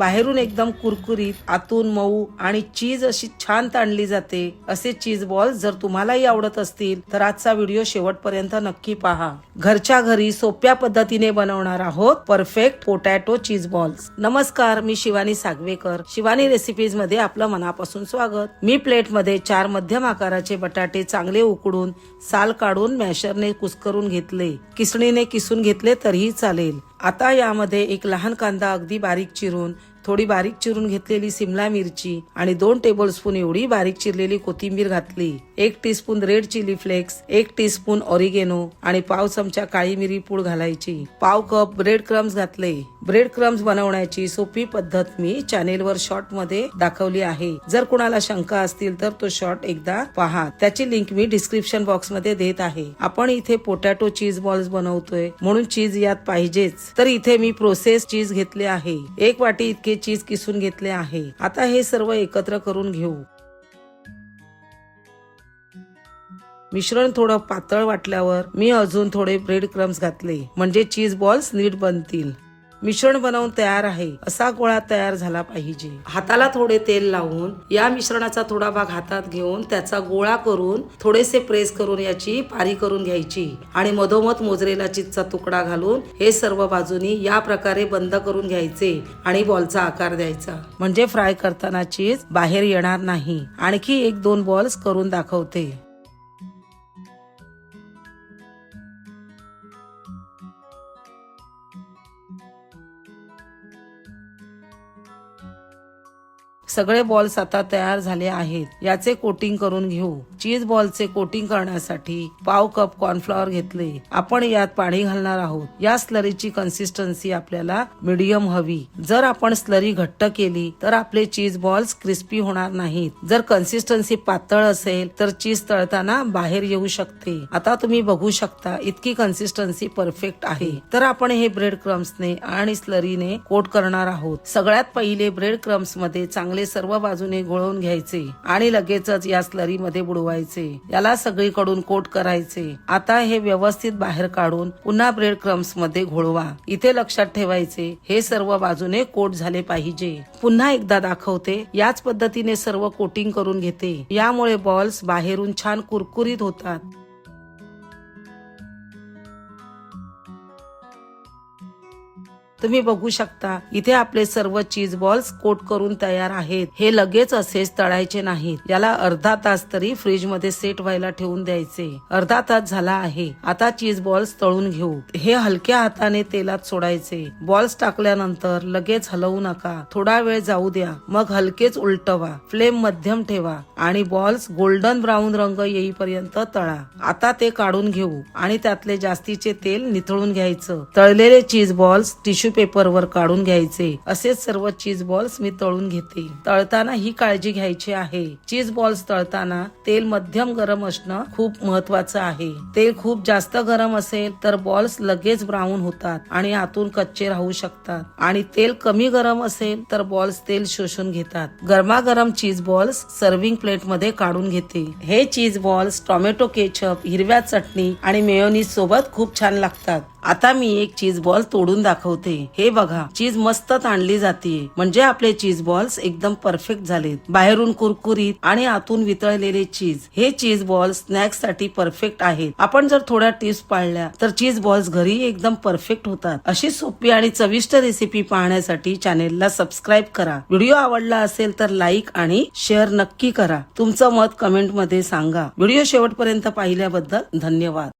बाहेरून एकदम कुरकुरीत आतून मऊ आणि चीज अशी छान ताणली जाते. असे चीज बॉल जर तुम्हालाही आवडत असतील तर आजचा व्हिडिओ शेवटपर्यंत नक्की पहा. घरच्या घरी सोप्या पद्धतीने बनवणार आहोत परफेक्ट पोटॅटो चीज बॉल्स. नमस्कार मी शिवानी सागवेकर. शिवानी रेसिपीजमध्ये आपलं मनापासून स्वागत. मी प्लेटमध्ये चार मध्यम आकाराचे बटाटे चांगले उकडून साल काढून मॅशरने कुस्करून घेतले. किसणीने किसून घेतले तरीही चालेल. आता यामध्ये एक लहान कांदा अगदी बारीक चिरून थोडी बारीक चिरून घेतलेली सिमला मिरची आणि दोन टेबलस्पून एवढी बारीक चिरलेली कोथिंबीर घातली. एक टीस्पून रेड चिली फ्लेक्स एक टीस्पून ऑरिगेनो आणि पाव चमचा काळी मिरी पूड घालायची. पाव कप ब्रेड क्रम्स घातले. ब्रेड क्रम्स बनवण्याची सोपी पद्धत मी चॅनेलवर शॉर्टमध्ये दाखवली आहे. जर कुणाला शंका असतील तर तो शॉर्ट एकदा पहा. त्याची लिंक मी डिस्क्रिप्शन बॉक्समध्ये देत आहे. आपण इथे पोटॅटो चीज बॉल्स बनवतोय म्हणून चीज यात पाहिजेच. तर इथे मी प्रोसेस चीज घेतले आहे. एक वाटी इतकी चीज किसून घेतले आहे. आता हे सर्व एकत्र करून घेऊ. मिश्रण थोडं पातळ वाटल्यावर मी अजून थोडे ब्रेड क्रम्स घातले. म्हणजे चीज बॉल्स नीट बनतील. मिश्रण बनवून तयार आहे असा गोळा तयार झाला पाहिजे. हाताला थोडे तेल लावून या मिश्रणाचा थोडा भाग हातात घेऊन त्याचा गोळा करून थोडेसे प्रेस करून याची पारी करून घ्यायची आणि मधोमध मोजरेला चीजचा तुकडा घालून हे सर्व बाजूनी या प्रकारे बंद करून घ्यायचे आणि बॉलचा आकार द्यायचा. म्हणजे फ्राय करताना चीज बाहेर येणार नाही. आणखी एक दोन बॉल्स करून दाखवते. सगळे बॉल्स आता तयार झाले आहेत. याचे कोटिंग करून घेऊ. चीज बॉलचे कोटिंग करण्यासाठी पाव कप कॉर्नफ्लॉवर घेतले. आपण यात पाणी घालणार आहोत. या स्लरीची कन्सिस्टन्सी आपल्याला मिडियम हवी. जर आपण स्लरी घट्ट केली तर आपले चीज बॉल्स क्रिस्पी होणार नाहीत. जर कन्सिस्टन्सी पातळ असेल तर चीज तळताना बाहेर येऊ शकते. आता तुम्ही बघू शकता इतकी कन्सिस्टन्सी परफेक्ट आहे. तर आपण हे ब्रेड क्रम्सने आणि स्लरीने कोट करणार आहोत. सगळ्यात पहिले ब्रेड क्रम्समध्ये चांगले सर्व बाजूने घोळवून घ्यायचे आणि लगेचच या स्लरी मध्ये बुडवायचे. याला सगळीकडून कोट करायचे. आता हे व्यवस्थित बाहेर काढून पुन्हा ब्रेड क्रम्समध्ये घोळवा. इथे लक्षात ठेवायचे हे सर्व बाजूने कोट झाले पाहिजे. पुन्हा एकदा दाखवते याच पद्धतीने सर्व कोटिंग करून घेते. यामुळे बॉल्स बाहेरून छान कुरकुरीत होतात. तुम्ही बघू शकता इथे आपले सर्व चीज बॉल्स कोट करून तयार आहेत. हे लगेच असेच तळायचे नाहीत. याला अर्धा तास तरी फ्रीजमध्ये सेट व्हायला ठेवून द्यायचे. अर्धा तास झाला आहे. आता चीज बॉल्स तळून घेऊ. हे हलक्या हाताने तेलात सोडायचे. बॉल्स टाकल्यानंतर लगेच हलवू नका. थोडा वेळ जाऊ द्या. मग हलकेच उलटवा. फ्लेम मध्यम ठेवा आणि बॉल्स गोल्डन ब्राऊन रंग येईपर्यंत तळा. आता ते काढून घेऊ आणि त्यातले जास्तीचे तेल निथळून घ्यायचं. तळलेले चीज बॉल्स टिश्यू पेपर वर काढून घ्यायचे. असेच सर्व चीज बॉल्स मी तळून घेते. तळताना ही काळजी घ्यायची आहे. चीज बॉल्स तळताना तेल मध्यम गरम असणं खूप महत्वाचं आहे. तेल खूप जास्त गरम असेल तर बॉल्स लगेच ब्राऊन होतात आणि आतून कच्चे राहू शकतात. आणि तेल कमी गरम असेल तर बॉल्स तेल शोषून घेतात. गरमागरम चीज बॉल्स सर्विंग प्लेटमध्ये काढून घेते. हे चीज बॉल्स टोमॅटो केचप हिरव्या चटणी आणि मेयोनीज सोबत खूप छान लागतात. आता मी एक चीज बॉल तोडून दाखवते. हे बघा चीज मस्त ताणली जाते. म्हणजे आपले चीज बॉल्स एकदम परफेक्ट झालेत. बाहेरून कुरकुरीत आणि आतून वितळलेले चीज हे चीज बॉल्स स्नॅक्ससाठी परफेक्ट आहेत. आपण जर थोड्या टिप्स पाळल्या तर चीज बॉल्स घरी एकदम परफेक्ट होतात. अशी सोपी आणि चविष्ट रेसिपी पाहण्यासाठी चॅनेलला सबस्क्राईब करा. व्हिडिओ आवडला असेल तर लाईक आणि शेअर नक्की करा. तुमचं मत कमेंटमध्ये सांगा. व्हिडिओ शेवटपर्यंत पाहिल्याबद्दल धन्यवाद.